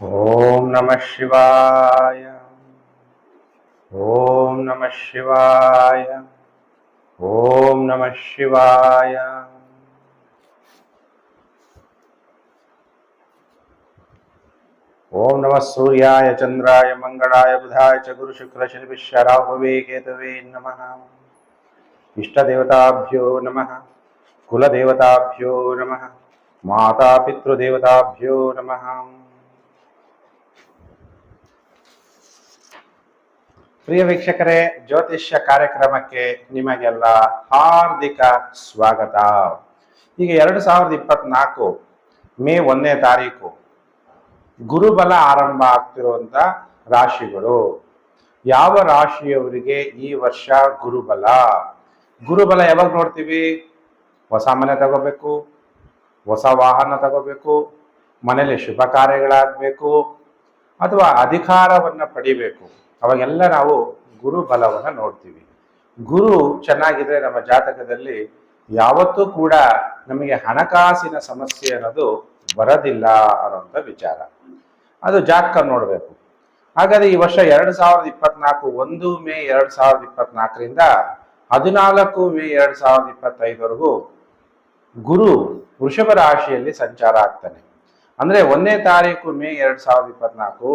ಓಂ ನಮಃ ಶಿವಾಯ ಓಂ ನಮಃ ಶಿವಾಯ ಓಂ ನಮಃ ಶಿವಾಯ ಓಂ ನಮಃ ಸೂರ್ಯಾಯ ಚಂದ್ರಾಯ ಮಂಗಳಾಯ ಬುಧಾಯ ಚ ಗುರು ಶುಕ್ರ ಶನಿಭಿಶ್ಯ ರಾಹುವೇ ಕೇತವೇ ನಮಃ ಇಷ್ಟದೇವತಾಭ್ಯೋ ನಮಃ ಕುಲದೇವತಾಭ್ಯೋ ನಮಃ ಮಾತಾ ಪಿತೃದೇವತಾಭ್ಯೋ ನಮಃ ಪ್ರಿಯ ವೀಕ್ಷಕರೇ, ಜ್ಯೋತಿಷ್ಯ ಕಾರ್ಯಕ್ರಮಕ್ಕೆ ನಿಮಗೆಲ್ಲ ಹಾರ್ದಿಕ ಸ್ವಾಗತ. ಈಗ ಎರಡು ಸಾವಿರದ ಇಪ್ಪತ್ನಾಲ್ಕು ಮೇ ಒಂದನೇ ತಾರೀಕು, ಗುರುಬಲ ಆರಂಭ ಆಗ್ತಿರುವಂತ ರಾಶಿಗಳು. ಯಾವ ರಾಶಿಯವರಿಗೆ ಈ ವರ್ಷ ಗುರುಬಲ? ಗುರುಬಲ ಯಾವಾಗ ನೋಡ್ತೀವಿ? ಹೊಸ ಮನೆ ತಗೋಬೇಕು, ಹೊಸ ವಾಹನ ತಗೋಬೇಕು, ಮನೆಯಲ್ಲಿ ಶುಭ ಕಾರ್ಯಗಳಾಗಬೇಕು, ಅಥವಾ ಅಧಿಕಾರವನ್ನು ಪಡಿಬೇಕು. ಅವಾಗೆಲ್ಲ ನಾವು ಗುರು ಬಲವನ್ನು ನೋಡ್ತೀವಿ. ಗುರು ಚೆನ್ನಾಗಿದ್ರೆ ನಮ್ಮ ಜಾತಕದಲ್ಲಿ ಯಾವತ್ತೂ ಕೂಡ ನಮಗೆ ಹಣಕಾಸಿನ ಸಮಸ್ಯೆ ಅನ್ನೋದು ಬರೋದಿಲ್ಲ ಅನ್ನೋಂಥ ವಿಚಾರ. ಅದು ಜಾತಕ ನೋಡಬೇಕು. ಹಾಗಾದ್ರೆ ಈ ವರ್ಷ ಎರಡು ಸಾವಿರದ ಇಪ್ಪತ್ನಾಲ್ಕು ಒಂದು ಮೇ ಎರಡು ಸಾವಿರದ ಇಪ್ಪತ್ನಾಲ್ಕರಿಂದ ಹದಿನಾಲ್ಕು ಮೇ ಎರಡು ಸಾವಿರದ ಇಪ್ಪತ್ತೈದವರೆಗೂ ಗುರು ವೃಷಭ ರಾಶಿಯಲ್ಲಿ ಸಂಚಾರ ಆಗ್ತಾನೆ. ಅಂದ್ರೆ ಒಂದನೇ ತಾರೀಕು ಮೇ ಎರಡು ಸಾವಿರದ ಇಪ್ಪತ್ನಾಲ್ಕು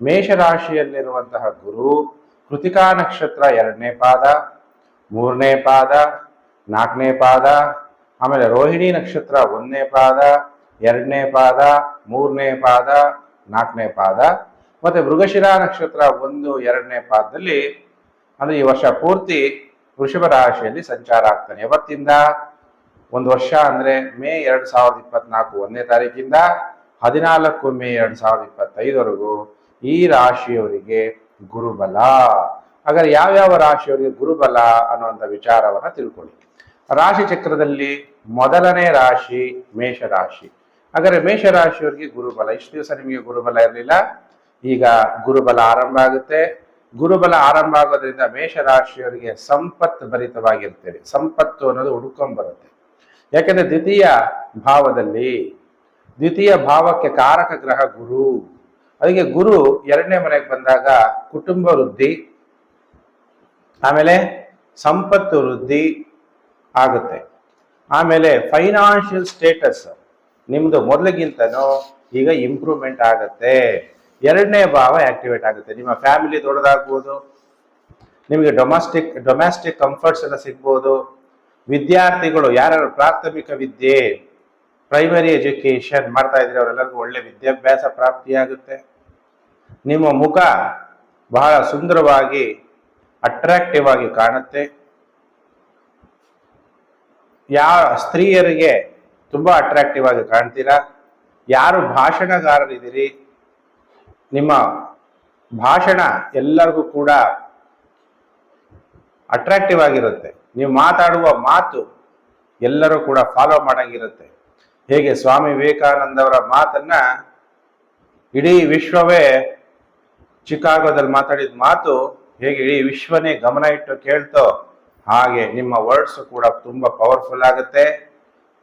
ಮೇಷರಾಶಿಯಲ್ಲಿರುವಂತಹ ಗುರು ಕೃತಿಕಾ ನಕ್ಷತ್ರ ಎರಡನೇ ಪಾದ, ಮೂರನೇ ಪಾದ, ನಾಲ್ಕನೇ ಪಾದ, ಆಮೇಲೆ ರೋಹಿಣಿ ನಕ್ಷತ್ರ ಒಂದನೇ ಪಾದ, ಎರಡನೇ ಪಾದ, ಮೂರನೇ ಪಾದ, ನಾಲ್ಕನೇ ಪಾದ, ಮತ್ತೆ ಮೃಗಶಿರಾ ನಕ್ಷತ್ರ ಒಂದು, ಎರಡನೇ ಪಾದದಲ್ಲಿ ಅಂದರೆ ಈ ವರ್ಷ ಪೂರ್ತಿ ವೃಷಭ ರಾಶಿಯಲ್ಲಿ ಸಂಚಾರ ಆಗ್ತಾನೆ. ಯಾವತ್ತಿಂದ? ಒಂದು ವರ್ಷ ಅಂದ್ರೆ ಮೇ ಎರಡು ಸಾವಿರದ ಇಪ್ಪತ್ನಾಲ್ಕು ಒಂದನೇ ತಾರೀಕಿಂದ ಹದಿನಾಲ್ಕು ಮೇ ಎರಡು ಸಾವಿರದ ಇಪ್ಪತ್ತೈದವರೆಗೂ. ಈ ರಾಶಿಯವರಿಗೆ ಗುರುಬಲ. ಹಾಗಾದ್ರೆ ಯಾವ್ಯಾವ ರಾಶಿಯವರಿಗೆ ಗುರುಬಲ ಅನ್ನುವಂಥ ವಿಚಾರವನ್ನ ತಿಳ್ಕೊಳ್ಳಿ. ರಾಶಿ ಚಕ್ರದಲ್ಲಿ ಮೊದಲನೇ ರಾಶಿ ಮೇಷರಾಶಿ. ಹಾಗಾದ್ರೆ ಮೇಷರಾಶಿಯವರಿಗೆ ಗುರುಬಲ. ಇಷ್ಟು ದಿವಸ ನಿಮಗೆ ಗುರುಬಲ ಇರಲಿಲ್ಲ. ಈಗ ಗುರುಬಲ ಆರಂಭ ಆಗುತ್ತೆ. ಗುರುಬಲ ಆರಂಭ ಆಗೋದ್ರಿಂದ ಮೇಷರಾಶಿಯವರಿಗೆ ಸಂಪತ್ತು ಭರಿತವಾಗಿರ್ತೇವೆ ಸಂಪತ್ತು ಅನ್ನೋದು ಹುಡುಕೊಂಬರುತ್ತೆ ಯಾಕಂದ್ರೆ ದ್ವಿತೀಯ ಭಾವದಲ್ಲಿ, ದ್ವಿತೀಯ ಭಾವಕ್ಕೆ ಕಾರಕ ಗ್ರಹ ಗುರು. ಅದಕ್ಕೆ ಗುರು ಎರಡನೇ ಮನೆಗೆ ಬಂದಾಗ ಕುಟುಂಬ ವೃದ್ಧಿ, ಆಮೇಲೆ ಸಂಪತ್ತು ವೃದ್ಧಿ ಆಗುತ್ತೆ. ಆಮೇಲೆ ಫೈನಾನ್ಷಿಯಲ್ ಸ್ಟೇಟಸ್ ನಿಮ್ಮದು ಮೊದಲಿಗಿಂತನೂ ಈಗ ಇಂಪ್ರೂವ್ಮೆಂಟ್ ಆಗುತ್ತೆ. ಎರಡನೇ ಭಾವ ಆಕ್ಟಿವೇಟ್ ಆಗುತ್ತೆ. ನಿಮ್ಮ ಫ್ಯಾಮಿಲಿ ದೊಡ್ಡದಾಗ್ಬೋದು, ನಿಮಗೆ ಡೊಮೆಸ್ಟಿಕ್ ಡೊಮ್ಯಾಸ್ಟಿಕ್ ಕಂಫರ್ಟ್ಸ್ ಎಲ್ಲ ಸಿಗ್ಬೋದು. ವಿದ್ಯಾರ್ಥಿಗಳು ಯಾರ್ಯಾರು ಪ್ರಾಥಮಿಕ ವಿದ್ಯೆ ಪ್ರೈಮರಿ ಎಜುಕೇಷನ್ ಮಾಡ್ತಾ ಇದ್ರೆ ಅವರೆಲ್ಲರಿಗೂ ಒಳ್ಳೆ ವಿದ್ಯಾಭ್ಯಾಸ ಪ್ರಾಪ್ತಿಯಾಗುತ್ತೆ. ನಿಮ್ಮ ಮುಖ ಬಹಳ ಸುಂದರವಾಗಿ ಅಟ್ರಾಕ್ಟಿವ್ ಆಗಿ ಕಾಣುತ್ತೆ. ಯಾವ ಸ್ತ್ರೀಯರಿಗೆ ತುಂಬಾ ಅಟ್ರಾಕ್ಟಿವ್ ಆಗಿ ಕಾಣ್ತೀರಾ? ಯಾರು ಭಾಷಣಗಾರರಿದ್ದೀರಿ? ನಿಮ್ಮ ಭಾಷಣ ಎಲ್ಲರಿಗೂ ಕೂಡ ಅಟ್ರಾಕ್ಟಿವ್ ಆಗಿರುತ್ತೆ. ನೀವು ಮಾತಾಡುವ ಮಾತು ಎಲ್ಲರೂ ಕೂಡ ಫಾಲೋ ಮಾಡಂಗಿರುತ್ತೆ. ಹೇಗೆ ಸ್ವಾಮಿ ವಿವೇಕಾನಂದವರ ಮಾತನ್ನ ಇಡೀ ವಿಶ್ವವೇ ಚಿಕಾಗೋದಲ್ಲಿ ಮಾತಾಡಿದ ಮಾತು ಹೇಗೆ ಇಡೀ ವಿಶ್ವನೇ ಗಮನ ಇಟ್ಟು ಕೇಳ್ತೋ ಹಾಗೆ ನಿಮ್ಮ ವರ್ಡ್ಸ್ ಕೂಡ ತುಂಬಾ ಪವರ್ಫುಲ್ ಆಗುತ್ತೆ.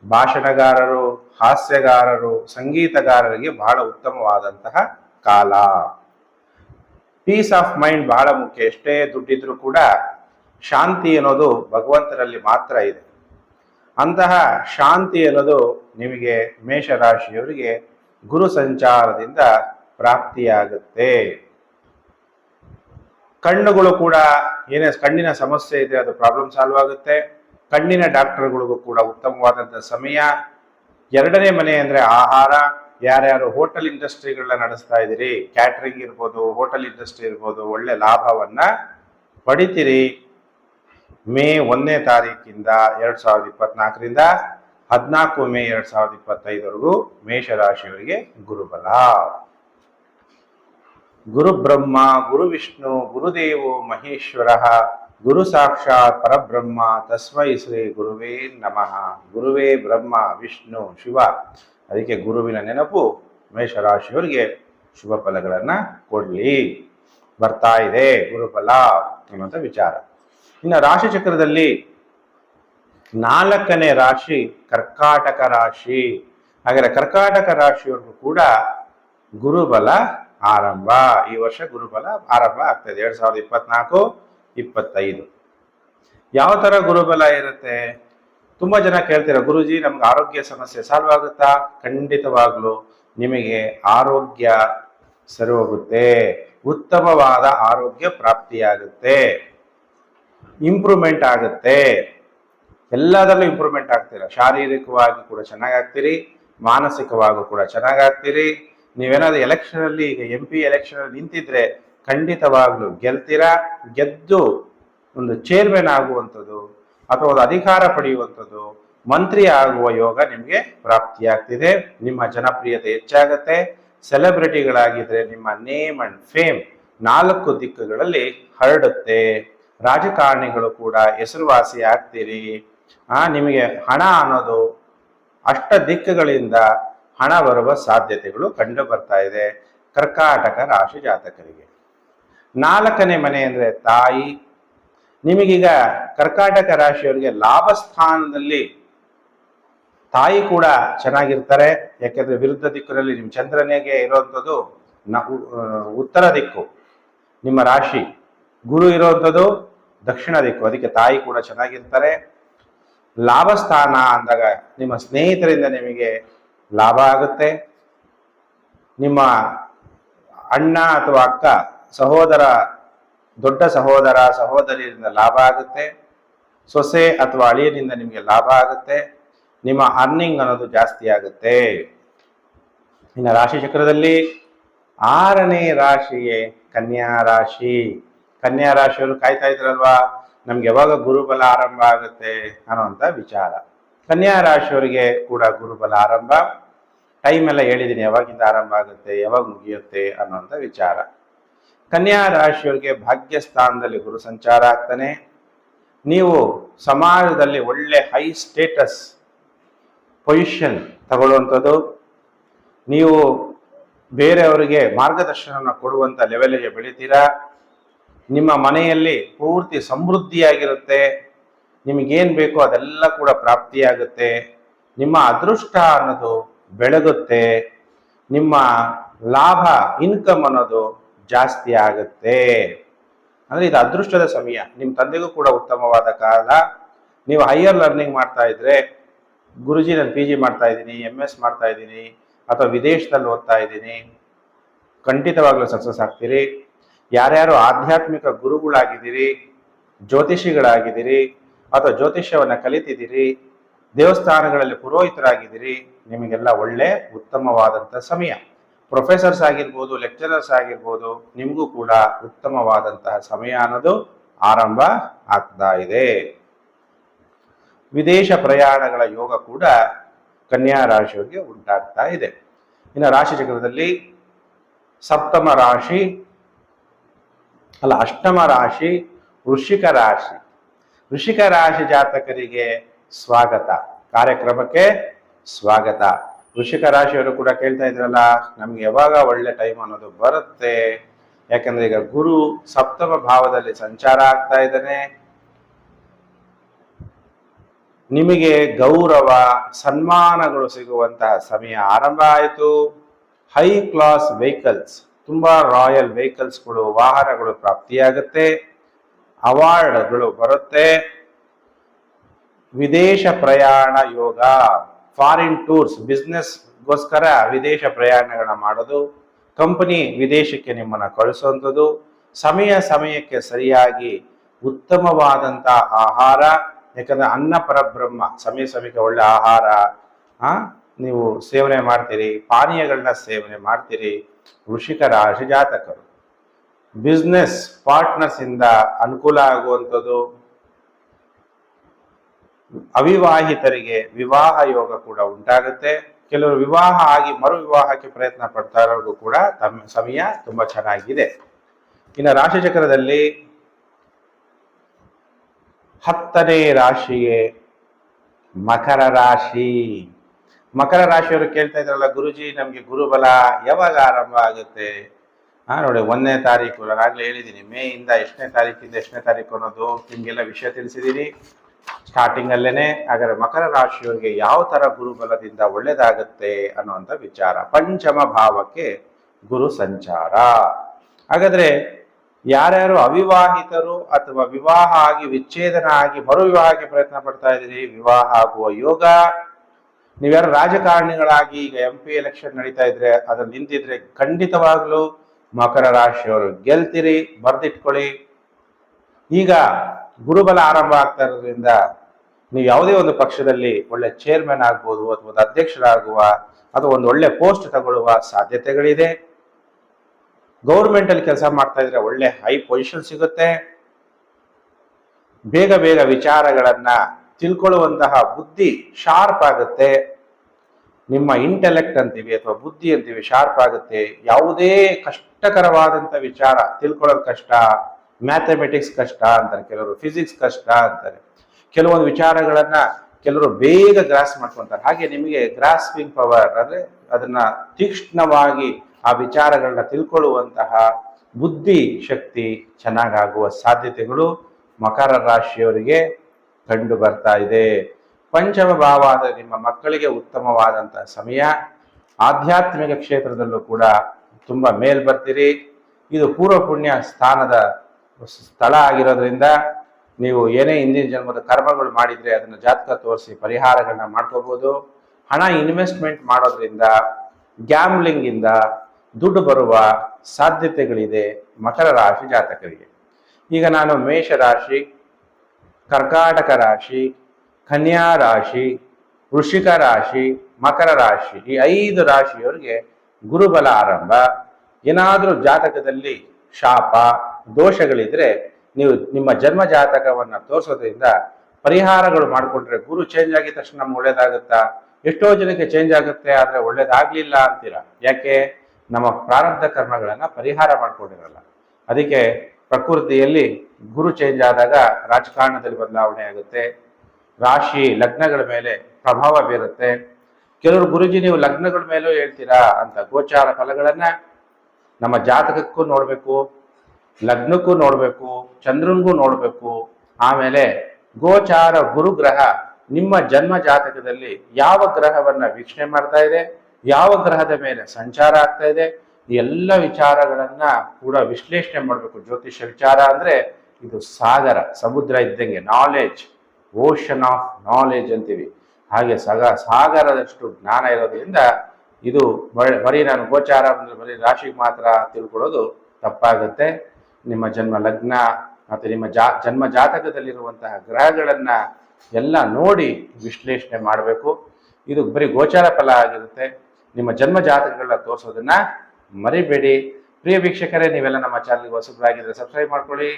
ಭಾಷಣಗಾರರು, ಹಾಸ್ಯಗಾರರು, ಸಂಗೀತಗಾರರಿಗೆ ಬಹಳ ಉತ್ತಮವಾದಂತಹ ಕಾಲ. ಪೀಸ್ ಆಫ್ ಮೈಂಡ್ ಬಹಳ ಮುಖ್ಯ. ಎಷ್ಟೇ ದುಡ್ಡಿದ್ರು ಕೂಡ ಶಾಂತಿ ಅನ್ನೋದು ಭಗವಂತನಲ್ಲಿ ಮಾತ್ರ ಇದೆ. ಅಂತಹ ಶಾಂತಿ ಅನ್ನೋದು ನಿಮಗೆ ಮೇಷರಾಶಿಯವರಿಗೆ ಗುರು ಸಂಚಾರದಿಂದ ಪ್ರಾಪ್ತಿಯಾಗುತ್ತೆ. ಕಣ್ಣುಗಳು ಕೂಡ ಏನೇ ಕಣ್ಣಿನ ಸಮಸ್ಯೆ ಇದೆ ಅದು ಪ್ರಾಬ್ಲಮ್ ಸಾಲ್ವ್ ಆಗುತ್ತೆ. ಕಣ್ಣಿನ ಡಾಕ್ಟರ್ಗಳಿಗೂ ಕೂಡ ಉತ್ತಮವಾದಂಥ ಸಮಯ. ಎರಡನೇ ಮನೆ ಅಂದ್ರೆ ಆಹಾರ. ಯಾರ್ಯಾರು ಹೋಟೆಲ್ ಇಂಡಸ್ಟ್ರಿಗಳನ್ನ ನಡೆಸ್ತಾ ಇದ್ದೀರಿ, ಕ್ಯಾಟ್ರಿಂಗ್ ಇರ್ಬೋದು, ಹೋಟೆಲ್ ಇಂಡಸ್ಟ್ರಿ ಇರ್ಬೋದು, ಒಳ್ಳೆ ಲಾಭವನ್ನ ಪಡಿತೀರಿ. ಮೇ ಒಂದನೇ ತಾರೀಕಿಂದ ಎರಡ್ ಸಾವಿರದ ಇಪ್ಪತ್ನಾಲ್ಕರಿಂದ ಹದಿನಾಲ್ಕು ಮೇ ಎರಡ್ ಸಾವಿರದ ಇಪ್ಪತ್ತೈದವರೆಗೂ ಮೇಷರಾಶಿಯವರಿಗೆ ಗುರುಬಲ. ಗುರು ಬ್ರಹ್ಮ, ಗುರು ವಿಷ್ಣು ಗುರುದೇವೋ ಮಹೇಶ್ವರ, ಗುರು ಸಾಕ್ಷಾತ್ ಪರಬ್ರಹ್ಮ, ತಸ್ಮೈ ಶ್ರೀ ಗುರುವೇ ನಮಃ. ಗುರುವೇ ಬ್ರಹ್ಮ, ವಿಷ್ಣು, ಶಿವ. ಅದಕ್ಕೆ ಗುರುವಿನ ನೆನಪು ಮೇಷರಾಶಿಯವರಿಗೆ ಶುಭ ಫಲಗಳನ್ನ ಕೊಡ್ಲಿ. ಬರ್ತಾ ಇದೆ ಗುರುಫಲ ಅನ್ನುವಂಥ ವಿಚಾರ. ಇನ್ನು ರಾಶಿ ಚಕ್ರದಲ್ಲಿ ನಾಲ್ಕನೇ ರಾಶಿ ಕರ್ಕಾಟಕ ರಾಶಿ. ಹಾಗಾದ್ರೆ ಕರ್ಕಾಟಕ ರಾಶಿಯವ್ರಿಗೂ ಕೂಡ ಗುರುಬಲ ಆರಂಭ. ಈ ವರ್ಷ ಗುರುಬಲ ಆರಂಭ ಆಗ್ತದೆ ಎರಡ್ ಸಾವಿರದ ಇಪ್ಪತ್ನಾಲ್ಕು, ಇಪ್ಪತ್ತೈದು. ಯಾವ ತರ ಗುರುಬಲ ಇರುತ್ತೆ? ತುಂಬಾ ಜನ ಕೇಳ್ತೀರ ಗುರುಜಿ ನಮ್ಗೆ ಆರೋಗ್ಯ ಸಮಸ್ಯೆ ಸಾಲ್ವ್ ಆಗುತ್ತಾ? ಖಂಡಿತವಾಗ್ಲು ನಿಮಗೆ ಆರೋಗ್ಯ ಸರಿ ಹೋಗುತ್ತೆ ಉತ್ತಮವಾದ ಆರೋಗ್ಯ ಪ್ರಾಪ್ತಿಯಾಗುತ್ತೆ. ಇಂಪ್ರೂವ್ಮೆಂಟ್ ಆಗುತ್ತೆ. ಎಲ್ಲದರಲ್ಲೂ ಇಂಪ್ರೂವ್ಮೆಂಟ್ ಆಗ್ತೀರ? ಶಾರೀರಿಕವಾಗಿ ಕೂಡ ಚೆನ್ನಾಗಾಗ್ತೀರಿ, ಮಾನಸಿಕವಾಗೂ ಕೂಡ ಚೆನ್ನಾಗಾಗ್ತೀರಿ. ನೀವೇನಾದ್ರೂ ಎಲೆಕ್ಷನ್ ಅಲ್ಲಿ, ಈಗ ಎಂ ಪಿ ಎಲೆಕ್ಷನ್ ಅಲ್ಲಿ ನಿಂತಿದ್ರೆ ಖಂಡಿತವಾಗ್ಲೂ ಗೆಲ್ತೀರಾ? ಗೆದ್ದು ಒಂದು ಚೇರ್ಮನ್ ಆಗುವಂಥದ್ದು, ಅಥವಾ ಒಂದು ಅಧಿಕಾರ ಪಡೆಯುವಂಥದ್ದು, ಮಂತ್ರಿ ಆಗುವ ಯೋಗ ನಿಮಗೆ ಪ್ರಾಪ್ತಿಯಾಗ್ತಿದೆ. ನಿಮ್ಮ ಜನಪ್ರಿಯತೆ ಹೆಚ್ಚಾಗತ್ತೆ. ಸೆಲೆಬ್ರಿಟಿಗಳಾಗಿದ್ರೆ ನಿಮ್ಮ ನೇಮ್ ಅಂಡ್ ಫೇಮ್ ನಾಲ್ಕು ದಿಕ್ಕುಗಳಲ್ಲಿ ಹರಡುತ್ತೆ. ರಾಜಕಾರಣಿಗಳು ಕೂಡ ಹೆಸರುವಾಸಿ ಆಗ್ತೀರಿ. ಆ, ನಿಮಗೆ ಹಣ ಅನ್ನೋದು ಅಷ್ಟ ದಿಕ್ಕುಗಳಿಂದ ಹಣ ಬರುವ ಸಾಧ್ಯತೆಗಳು ಕಂಡು ಬರ್ತಾ ಇದೆ. ಕರ್ಕಾಟಕ ರಾಶಿ ಜಾತಕರಿಗೆ. ನಾಲ್ಕನೇ ಮನೆ ಅಂದ್ರೆ ತಾಯಿ. ನಿಮಗೀಗ ಕರ್ಕಾಟಕ ರಾಶಿಯವರಿಗೆ ಲಾಭ ಸ್ಥಾನದಲ್ಲಿ ತಾಯಿ ಕೂಡ ಚೆನ್ನಾಗಿರ್ತಾರೆ. ಯಾಕೆಂದ್ರೆ ವಿರುದ್ಧ ದಿಕ್ಕಿನಲ್ಲಿ ನಿಮ್ಮ ಚಂದ್ರನಿಗೆ ಇರುವಂಥದ್ದು ನ ಉತ್ತರ ದಿಕ್ಕು. ನಿಮ್ಮ ರಾಶಿ. ಗುರು ಇರುವಂಥದ್ದು ದಕ್ಷಿಣ ದಿಕ್ಕು. ಅದಕ್ಕೆ ತಾಯಿ ಕೂಡ ಚೆನ್ನಾಗಿರ್ತಾರೆ. ಲಾಭ ಸ್ಥಾನ ಅಂದಾಗ ನಿಮ್ಮ ಸ್ನೇಹಿತರಿಂದ ನಿಮಗೆ ಲಾಭ ಆಗುತ್ತೆ. ನಿಮ್ಮ ಅಣ್ಣ ಅಥವಾ ಅಕ್ಕ, ಸಹೋದರ, ದೊಡ್ಡ ಸಹೋದರ ಸಹೋದರಿಯರಿಂದ ಲಾಭ ಆಗುತ್ತೆ. ಸೊಸೆ ಅಥವಾ ಅಳಿಯನಿಂದ ನಿಮಗೆ ಲಾಭ ಆಗುತ್ತೆ. ನಿಮ್ಮ ಅರ್ನಿಂಗ್ ಅನ್ನೋದು ಜಾಸ್ತಿ ಆಗುತ್ತೆ. ಇನ್ನು ರಾಶಿ ಚಕ್ರದಲ್ಲಿ ಆರನೇ ರಾಶಿಯೇ ಕನ್ಯಾ ರಾಶಿ. ಕನ್ಯಾ ರಾಶಿಯವರು ಕಾಯ್ತಾ ಇದ್ರಲ್ವಾ? ನಮ್ಗೆ ಯಾವಾಗ ಗುರುಬಲ ಆರಂಭ ಆಗುತ್ತೆ ಅನ್ನುವಂಥ ವಿಚಾರ. ಕನ್ಯಾ ರಾಶಿಯವರಿಗೆ ಕೂಡ ಗುರುಬಲ ಆರಂಭ. ಟೈಮ್ ಎಲ್ಲ ಹೇಳಿದ್ದೀನಿ ಯಾವಾಗಿಂದ ಆರಂಭ ಆಗುತ್ತೆ, ಯಾವಾಗ ಮುಗಿಯುತ್ತೆ ಅನ್ನುವಂಥ ವಿಚಾರ. ಕನ್ಯಾ ರಾಶಿಯವರಿಗೆ ಭಾಗ್ಯ ಸ್ಥಾನದಲ್ಲಿ ಗುರು ಸಂಚಾರ ಆಗ್ತಾನೆ. ನೀವು ಸಮಾಜದಲ್ಲಿ ಒಳ್ಳೆ ಹೈ ಸ್ಟೇಟಸ್ ಪೊಸಿಷನ್ ತಗೊಳ್ಳುವಂಥದ್ದು. ನೀವು ಬೇರೆಯವರಿಗೆ ಮಾರ್ಗದರ್ಶನವನ್ನು ಕೊಡುವಂಥ ಲೆವೆಲ್ಗೆ ಬೆಳಿತೀರಾ? ನಿಮ್ಮ ಮನೆಯಲ್ಲಿ ಪೂರ್ತಿ ಸಮೃದ್ಧಿಯಾಗಿರುತ್ತೆ, ನಿಮಗೇನು ಬೇಕೋ ಅದೆಲ್ಲ ಕೂಡ ಪ್ರಾಪ್ತಿಯಾಗುತ್ತೆ, ನಿಮ್ಮ ಅದೃಷ್ಟ ಅನ್ನೋದು ಬೆಳಗುತ್ತೆ, ನಿಮ್ಮ ಲಾಭ ಇನ್ಕಮ್ ಅನ್ನೋದು ಜಾಸ್ತಿ ಆಗುತ್ತೆ. ಅಂದರೆ ಇದು ಅದೃಷ್ಟದ ಸಮಯ. ನಿಮ್ಮ ತಂದೆಗೂ ಕೂಡ ಉತ್ತಮವಾದ ಕಾಲ. ನೀವು ಹೈಯರ್ ಲರ್ನಿಂಗ್ ಮಾಡ್ತಾ ಇದ್ರೆ, ಗುರುಜಿ ನಾನು ಪಿ ಜಿ ಮಾಡ್ತಾ ಇದ್ದೀನಿ ಎಂ ಎಸ್ ಮಾಡ್ತಾ ಇದ್ದೀನಿ, ಅಥವಾ ವಿದೇಶದಲ್ಲಿ ಓದ್ತಾ ಇದ್ದೀನಿ, ಖಂಡಿತವಾಗ್ಲೂ ಸಕ್ಸಸ್ ಆಗ್ತೀರಿ. ಯಾರ್ಯಾರು ಆಧ್ಯಾತ್ಮಿಕ ಗುರುಗಳಾಗಿದ್ದೀರಿ, ಜ್ಯೋತಿಷಿಗಳಾಗಿದ್ದೀರಿ, ಅಥವಾ ಜ್ಯೋತಿಷ್ಯವನ್ನು ಕಲಿತಿದ್ದೀರಿ, ದೇವಸ್ಥಾನಗಳಲ್ಲಿ ಪುರೋಹಿತರಾಗಿದ್ದೀರಿ, ನಿಮಗೆಲ್ಲ ಒಳ್ಳೆ ಉತ್ತಮವಾದಂಥ ಸಮಯ. ಪ್ರೊಫೆಸರ್ಸ್ ಆಗಿರ್ಬೋದು ಲೆಕ್ಚರರ್ಸ್ ಆಗಿರ್ಬೋದು, ನಿಮಗೂ ಕೂಡ ಉತ್ತಮವಾದಂತಹ ಸಮಯ ಅನ್ನೋದು ಆರಂಭ ಆಗ್ತಾ ಇದೆ. ವಿದೇಶ ಪ್ರಯಾಣಗಳ ಯೋಗ ಕೂಡ ಕನ್ಯಾ ರಾಶಿಯವರಿಗೆ ಉಂಟಾಗ್ತಾ ಇದೆ. ಇನ್ನು ರಾಶಿ ಚಕ್ರದಲ್ಲಿ ಸಪ್ತಮ ರಾಶಿ ಅಲ್ಲ, ಅಷ್ಟಮ ರಾಶಿ ವೃಶ್ಚಿಕ ರಾಶಿ. ವೃಷಿಕ ರಾಶಿ ಜಾತಕರಿಗೆ ಸ್ವಾಗತ. ಕಾರ್ಯಕ್ರಮಕ್ಕೆ ಸ್ವಾಗತ. ವೃಷಿಕ ರಾಶಿಯವರು ಕೂಡ ಕೇಳ್ತಾ ಇದ್ರಲ್ಲ, ನಮ್ಗೆ ಯಾವಾಗ ಒಳ್ಳೆ ಟೈಮ್ ಅನ್ನೋದು ಬರುತ್ತೆ. ಯಾಕಂದ್ರೆ ಈಗ ಗುರು ಸಪ್ತಮ ಭಾವದಲ್ಲಿ ಸಂಚಾರ ಆಗ್ತಾ ಇದ್ದಾನೆ. ನಿಮಗೆ ಗೌರವ, ಸನ್ಮಾನಗಳು ಸಿಗುವಂತಹ ಸಮಯ ಆರಂಭ ಆಯಿತು. ಹೈ ಕ್ಲಾಸ್ ವೆಹಿಕಲ್ಸ್ ತುಂಬಾ ರಾಯಲ್ ವೆಹಿಕಲ್ಸ್ಗಳು, ವಾಹನಗಳು ಪ್ರಾಪ್ತಿಯಾಗುತ್ತೆ. ಅವಾರ್ಡ್ಗಳು ಬರುತ್ತೆ. ವಿದೇಶ ಪ್ರಯಾಣ ಯೋಗ ಫಾರಿನ್ ಟೂರ್ಸ್ ಬಿಸ್ನೆಸ್ಗೋಸ್ಕರ ವಿದೇಶ ಪ್ರಯಾಣಗಳನ್ನ ಮಾಡೋದು. ಕಂಪನಿ ವಿದೇಶಕ್ಕೆ ನಿಮ್ಮನ್ನ ಕಳಿಸುವಂಥದ್ದು ಸಮಯ ಸಮಯಕ್ಕೆ ಸರಿಯಾಗಿ ಉತ್ತಮವಾದಂಥ ಆಹಾರ, ಯಾಕಂದ್ರೆ ಅನ್ನ ಪರಬ್ರಹ್ಮ, ಸಮಯ ಸಮಯಕ್ಕೆ ಒಳ್ಳೆ ಆಹಾರ ನೀವು ಸೇವನೆ ಮಾಡ್ತೀರಿ, ಪಾನೀಯಗಳನ್ನ ಸೇವನೆ ಮಾಡ್ತೀರಿ. ವೃಷಿಕ ರಾಶಿ ಜಾತಕರು. ಬಿಸ್ನೆಸ್ ಪಾರ್ಟ್ನರ್ಸ್ ಇಂದ ಅನುಕೂಲ ಆಗುವಂಥದ್ದು, ಅವಿವಾಹಿತರಿಗೆ ವಿವಾಹ ಯೋಗ ಕೂಡ ಉಂಟಾಗುತ್ತೆ. ಕೆಲವರು ವಿವಾಹ ಆಗಿ ಮರು ವಿವಾಹಕ್ಕೆ ಪ್ರಯತ್ನ ಪಡ್ತಾ ಇರೋರಿಗೂ ಕೂಡ ತಮ್ಮ ಸಮಯ ತುಂಬಾ ಚೆನ್ನಾಗಿದೆ. ಇನ್ನು ರಾಶಿ ಚಕ್ರದಲ್ಲಿ ಹತ್ತನೇ ರಾಶಿಯೇ ಮಕರ ರಾಶಿ. ಮಕರ ರಾಶಿಯವರು ಕೇಳ್ತಾ ಇದ್ರಲ್ಲ ಗುರುಜಿ, ನಮಗೆ ಗುರುಬಲ ಯಾವಾಗ ಆರಂಭ ಆಗುತ್ತೆ? ಹಾ, ನೋಡಿ, ಒಂದನೇ ತಾರೀಕು ಆಗ್ಲೇ ಹೇಳಿದ್ದೀನಿ ಮೇ ಇಂದ ಎಷ್ಟನೇ ತಾರೀಕಿಂದ ಎಷ್ಟನೇ ತಾರೀಕು ಅನ್ನೋದು ನಿಮ್ಗೆಲ್ಲ ವಿಷಯ ತಿಳಿಸಿದ್ದೀನಿ. ಸ್ಟಾರ್ಟಿಂಗ್ ಅಲ್ಲೇನೆ, ಹಾಗಾದ್ರೆ ಮಕರ ರಾಶಿಯವರಿಗೆ ಯಾವ ತರ ಗುರುಬಲದಿಂದ ಒಳ್ಳೇದಾಗುತ್ತೆ ಅನ್ನುವಂಥ ವಿಚಾರ. ಪಂಚಮ ಭಾವಕ್ಕೆ ಗುರು ಸಂಚಾರ. ಹಾಗಾದ್ರೆ ಯಾರ್ಯಾರು ಅವಿವಾಹಿತರು ಅಥವಾ ವಿವಾಹ ಆಗಿ ವಿಚ್ಛೇದನ ಆಗಿ ಮರು ವಿವಾಹಕ್ಕೆ ಪ್ರಯತ್ನ ಪಡ್ತಾ ಇದ್ದೀರಿ, ವಿವಾಹ ಆಗುವ ಯೋಗ ನೀವ್ಯಾರು ರಾಜಕಾರಣಿಗಳಾಗಿ ಈಗ ಎಂ ಪಿ ಎಲೆಕ್ಷನ್ ನಡೀತಾ ಇದ್ರೆ ಅದನ್ನ ನಿಂತಿದ್ರೆ ಖಂಡಿತವಾಗ್ಲೂ ಮಕರ ರಾಶಿಯವರು ಗೆಲ್ತಿರಿ, ಬರ್ದಿಟ್ಕೊಳ್ಳಿ. ಈಗ ಗುರುಬಲ ಆರಂಭ ಆಗ್ತಾ ಇರೋದ್ರಿಂದ ನೀವು ಯಾವುದೇ ಒಂದು ಪಕ್ಷದಲ್ಲಿ ಒಳ್ಳೆ ಚೇರ್ಮನ್ ಆಗ್ಬೋದು ಅಥವಾ ಒಂದು ಅಧ್ಯಕ್ಷರಾಗುವ ಅಥವಾ ಒಂದು ಒಳ್ಳೆ ಪೋಸ್ಟ್ ತಗೊಳ್ಳುವ ಸಾಧ್ಯತೆಗಳಿದೆ. ಗೌರ್ಮೆಂಟ್ ಅಲ್ಲಿ ಕೆಲಸ ಮಾಡ್ತಾ ಇದ್ರೆ ಒಳ್ಳೆ ಹೈ ಪೊಸಿಷನ್ ಸಿಗುತ್ತೆ. ಬೇಗ ಬೇಗ ವಿಚಾರಗಳನ್ನ ತಿಳ್ಕೊಳ್ಳುವಂತಹ ಬುದ್ಧಿ ಶಾರ್ಪ್ ಆಗುತ್ತೆ. ನಿಮ್ಮ ಇಂಟೆಲೆಕ್ಟ್ ಅಂತೀವಿ ಅಥವಾ ಬುದ್ಧಿ ಅಂತೀವಿ ಶಾರ್ಪ್ ಆಗುತ್ತೆ. ಯಾವುದೇ ಕಷ್ಟಕರವಾದಂತ ವಿಚಾರ ತಿಳ್ಕೊಳ್ಳೋದು ಕಷ್ಟ ಮ್ಯಾಥಮೆಟಿಕ್ಸ್ ಕಷ್ಟ ಅಂತಾರೆ. ಕೆಲವರು ಫಿಸಿಕ್ಸ್ ಕಷ್ಟ ಅಂತಾರೆ. ಕೆಲವೊಂದು ವಿಚಾರಗಳನ್ನ ಕೆಲವರು ಬೇಗ ಗ್ರಾಸ್ ಮಾಡ್ಕೊಂತಾರೆ. ಹಾಗೆ ನಿಮಗೆ ಗ್ರಾಸ್ಪಿಂಗ್ ಪವರ್ ಅಂದ್ರೆ ಅದನ್ನ ತೀಕ್ಷ್ಣವಾಗಿ ಆ ವಿಚಾರಗಳನ್ನ ತಿಳ್ಕೊಳ್ಳುವಂತಹ ಬುದ್ಧಿ ಶಕ್ತಿ ಚೆನ್ನಾಗಾಗುವ ಸಾಧ್ಯತೆಗಳು ಮಕರ ರಾಶಿಯವರಿಗೆ ಕಂಡು ಬರ್ತಾ ಇದೆ. ಪಂಚಮ ಭಾವ ಅಂದ್ರೆ ನಿಮ್ಮ ಮಕ್ಕಳಿಗೆ ಉತ್ತಮವಾದಂತಹ ಸಮಯ. ಆಧ್ಯಾತ್ಮಿಕ ಕ್ಷೇತ್ರದಲ್ಲೂ ಕೂಡ ತುಂಬಾ ಮೇಲ್ ಬರ್ತೀರಿ. ಇದು ಪೂರ್ವ ಪುಣ್ಯ ಸ್ಥಾನದ ಸ್ಥಳ ಆಗಿರೋದ್ರಿಂದ ನೀವು ಏನೇ ಹಿಂದಿನ ಜನ್ಮದ ಕರ್ಮಗಳು ಮಾಡಿದ್ರೆ ಅದನ್ನ ಜಾತಕ ತೋರಿಸಿ ಪರಿಹಾರಗಳನ್ನ ಮಾಡ್ಕೋಬಹುದು ಹಣ ಇನ್ವೆಸ್ಟ್ಮೆಂಟ್ ಮಾಡೋದ್ರಿಂದ ಗ್ಯಾಮ್ಲಿಂಗ್ ಇಂದ ದುಡ್ಡು ಬರುವ ಸಾಧ್ಯತೆಗಳಿದೆ ಮಕರ ರಾಶಿ ಜಾತಕರಿಗೆ. ಈಗ ನಾನು ಮೇಷ ರಾಶಿ ಕರ್ಕಾಟಕ ರಾಶಿ, ಕನ್ಯಾ ರಾಶಿ ವೃಷಿಕ ರಾಶಿ, ಮಕರ ರಾಶಿ ಈ ಐದು ರಾಶಿಯವರಿಗೆ ಗುರುಬಲ ಆರಂಭ. ಏನಾದರೂ ಜಾತಕದಲ್ಲಿ ಶಾಪ, ದೋಷಗಳಿದ್ರೆ ನೀವು ನಿಮ್ಮ ಜನ್ಮ ಜಾತಕವನ್ನು ತೋರಿಸೋದ್ರಿಂದ ಪರಿಹಾರಗಳು ಮಾಡಿಕೊಂಡ್ರೆ ಗುರು ಚೇಂಜ್ ಆಗಿದ ತಕ್ಷಣ ನಮ್ಗೆ ಒಳ್ಳೇದಾಗುತ್ತಾ? ಎಷ್ಟೋ ಜನಕ್ಕೆ ಚೇಂಜ್ ಆಗುತ್ತೆ, ಆದರೆ ಒಳ್ಳೇದಾಗ್ಲಿಲ್ಲ ಅಂತೀರಾ? ಯಾಕೆ? ನಮ್ಮ ಪ್ರಾರಬ್ಧ ಕರ್ಮಗಳನ್ನು ಪರಿಹಾರ ಮಾಡಿಕೊಂಡಿರಲ್ಲ. ಅದಕ್ಕೆ ಪ್ರಕೃತಿಯಲ್ಲಿ ಗುರು ಚೇಂಜ್ ಆದಾಗ ರಾಜಕಾರಣದಲ್ಲಿ ಬದಲಾವಣೆ ಆಗುತ್ತೆ. ರಾಶಿ ಲಗ್ನಗಳ ಮೇಲೆ ಪ್ರಭಾವ ಬೀರುತ್ತೆ. ಕೆಲವರು ಗುರುಜಿ ನೀವು ಲಗ್ನಗಳ ಮೇಲೂ ಹೇಳ್ತೀರಾ ಅಂತ ಗೋಚಾರ ಫಲಗಳನ್ನ ನಮ್ಮ ಜಾತಕಕ್ಕೂ ನೋಡಬೇಕು, ಲಗ್ನಕ್ಕೂ ನೋಡಬೇಕು, ಚಂದ್ರನ್ಗೂ ನೋಡಬೇಕು. ಆಮೇಲೆ ಗೋಚಾರ ಗುರು ಗ್ರಹ ನಿಮ್ಮ ಜನ್ಮ ಜಾತಕದಲ್ಲಿ ಯಾವ ಗ್ರಹವನ್ನ ವೀಕ್ಷಣೆ ಮಾಡ್ತಾ ಇದೆ, ಯಾವ ಗ್ರಹದ ಮೇಲೆ ಸಂಚಾರ ಆಗ್ತಾ ಇದೆ ಎಲ್ಲ ವಿಚಾರಗಳನ್ನ ಕೂಡ ವಿಶ್ಲೇಷಣೆ ಮಾಡಬೇಕು. ಜ್ಯೋತಿಷ್ಯ ವಿಚಾರ ಅಂದ್ರೆ ಇದು ಸಾಗರ, ಸಮುದ್ರ ಇದ್ದಂಗೆ ನಾಲೆಜ್ ಓಷನ್ ಆಫ್ ನಾಲೆಜ್ ಅಂತೀವಿ. ಹಾಗೆ ಸಗ, ಸಾಗರದಷ್ಟು ಜ್ಞಾನ ಇರೋದ್ರಿಂದ ಇದು ಬರೀ ನಾನು ಗೋಚಾರ ಅಂದರೆ ಬರೀ ರಾಶಿಗೆ ಮಾತ್ರ ತಿಳ್ಕೊಳ್ಳೋದು ತಪ್ಪಾಗುತ್ತೆ. ನಿಮ್ಮ ಜನ್ಮ ಲಗ್ನ ಮತ್ತು ನಿಮ್ಮ ಜಾ, ಜನ್ಮ ಜಾತಕದಲ್ಲಿರುವಂತಹ ಗ್ರಹಗಳನ್ನ ಎಲ್ಲ ನೋಡಿ ವಿಶ್ಲೇಷಣೆ ಮಾಡಬೇಕು. ಇದು ಬರೀ ಗೋಚಾರ ಫಲ ಆಗಿರುತ್ತೆ. ನಿಮ್ಮ ಜನ್ಮ ಜಾತಕಗಳನ್ನ ತೋರಿಸೋದನ್ನ ಮರಿಬೇಡಿ. ಪ್ರಿಯ ವೀಕ್ಷಕರೇ, ನೀವೆಲ್ಲ ನಮ್ಮ ಚಾನಲ್ಗೆ ಹೊಸಬರಾಗಿದ್ರೆ ಸಬ್ಸ್ಕ್ರೈಬ್ ಮಾಡ್ಕೊಳ್ಳಿ.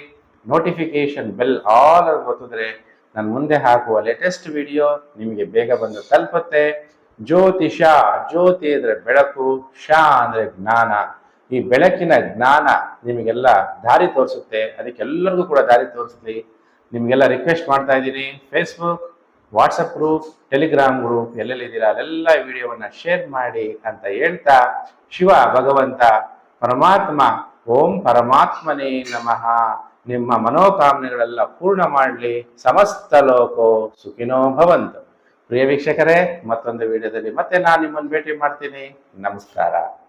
ನೋಟಿಫಿಕೇಶನ್ ಬೆಲ್ ಆಲ್ ಗೊತ್ತಿದ್ರೆ ನಾನು ಮುಂದೆ ಹಾಕುವ ಲೇಟೆಸ್ಟ್ ವಿಡಿಯೋ ನಿಮಗೆ ಬೇಗ ಬಂದು ತಲುಪುತ್ತೆ. ಜ್ಯೋತಿಷ ಜ್ಯೋತಿ ಅಂದ್ರೆ ಬೆಳಕು ಶಾ ಅಂದ್ರೆ ಜ್ಞಾನ. ಈ ಬೆಳಕಿನ ಜ್ಞಾನ ನಿಮಗೆಲ್ಲ ದಾರಿ ತೋರಿಸುತ್ತೆ. ಅದಕ್ಕೆಲ್ಲರಿಗೂ ಕೂಡ ದಾರಿ ತೋರಿಸ್ಲಿ. ನಿಮಗೆಲ್ಲ ರಿಕ್ವೆಸ್ಟ್ ಮಾಡ್ತಾ ಇದ್ದೀನಿ. Facebook WhatsApp group Telegram group ಎಲ್ಲೆಲ್ಲಿದ್ದೀರಾ ಅಲ್ಲೆಲ್ಲ ವಿಡಿಯೋವನ್ನು ಶೇರ್ ಮಾಡಿ ಅಂತ ಹೇಳ್ತಾ, ಶಿವ ಭಗವಂತ ಪರಮಾತ್ಮ, ಓಂ ಪರಮಾತ್ಮನೇ ನಮಃ. ನಿಮ್ಮ ಮನೋಕಾಮನೆಗಳೆಲ್ಲ ಪೂರ್ಣ ಮಾಡಲಿ ಸಮಸ್ತ ಲೋಕೋ ಸುಖಿನೋ ಭವಂತು. ಪ್ರಿಯ ವೀಕ್ಷಕರೇ, ಮತ್ತೊಂದು ವಿಡಿಯೋದಲ್ಲಿ ಮತ್ತೆ ನಾನು ನಿಮ್ಮನ್ನು ಭೇಟಿ ಮಾಡ್ತೀನಿ. ನಮಸ್ಕಾರ.